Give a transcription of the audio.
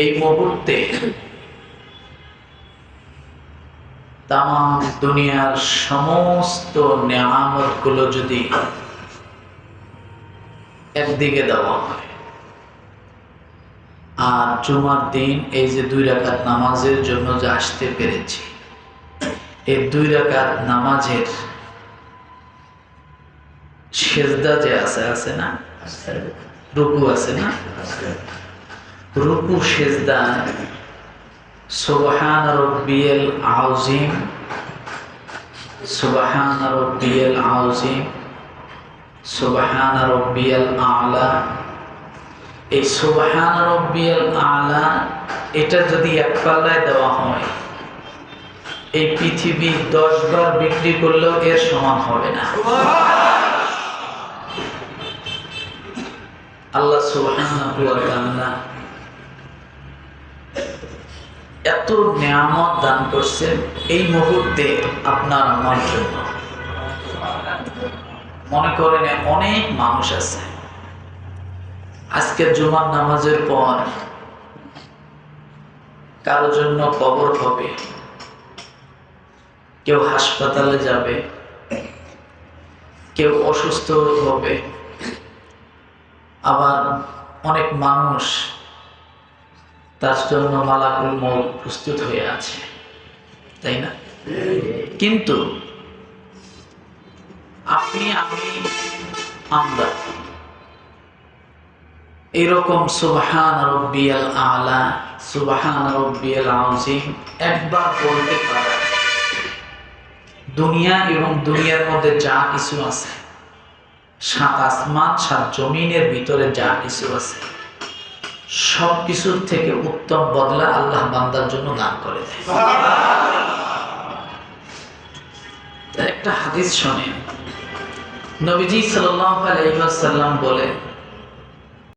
এই মুহূর্তে তাম দুনিয়ার সমস্ত নিয়ামতগুলো যদি একদিকে দেওয়া হয়, আর জুমার দিন এই যে দুই রাকাত নামাজের জন্য যে আসতে পেরেছি, এই দুই রাকাত নামাজের সেজদা যে আছে আছে না? রুকু আছে না? রুকু সেজদা। সুবহান রব্বিয়াল আউজিম সুবহান রব্বিয়াল আউজিম সুবহান রব্বিয়াল আলা। এই সুবহান রব্বিয়াল আলা এটা যদি এক পাল্লায় দেওয়া হয় এই পৃথিবী দশ বার বিক্রি করলেও এর সমান হবে না। আল্লাহ তাআলা এত নিয়ামত দান করছেন এই মুহূর্তে আপনার আমার জন্য। মনে করেন অনেক মানুষ আছে। আজকে জুমার নামাজের পর কারও জন্য কবর হবে, কেউ হাসপাতালে যাবে, কেউ অসুস্থ হবে, আবার অনেক মানুষ তার জন্য মালাকুল মৌত প্রস্তুত হয়ে আছে। তাই না? কিন্তু আপনি, আমি, আমরা এরকম সুবহান রব্বিয়াল আলা, সুবহান রব্বিয়াল আযীম একবার বলতে পারা দুনিয়া এবং দুনিয়ার মধ্যে যা কিছু আছে, সাত আসমান, সাত জমিনের ভিতরে যা কিছু আছে সব কিছুর থেকে উত্তম বদলা আল্লাহ বান্দার জন্য দান করে দেয়। একটা হাদিস শোনেন। নবীজি সাল্লাম বলে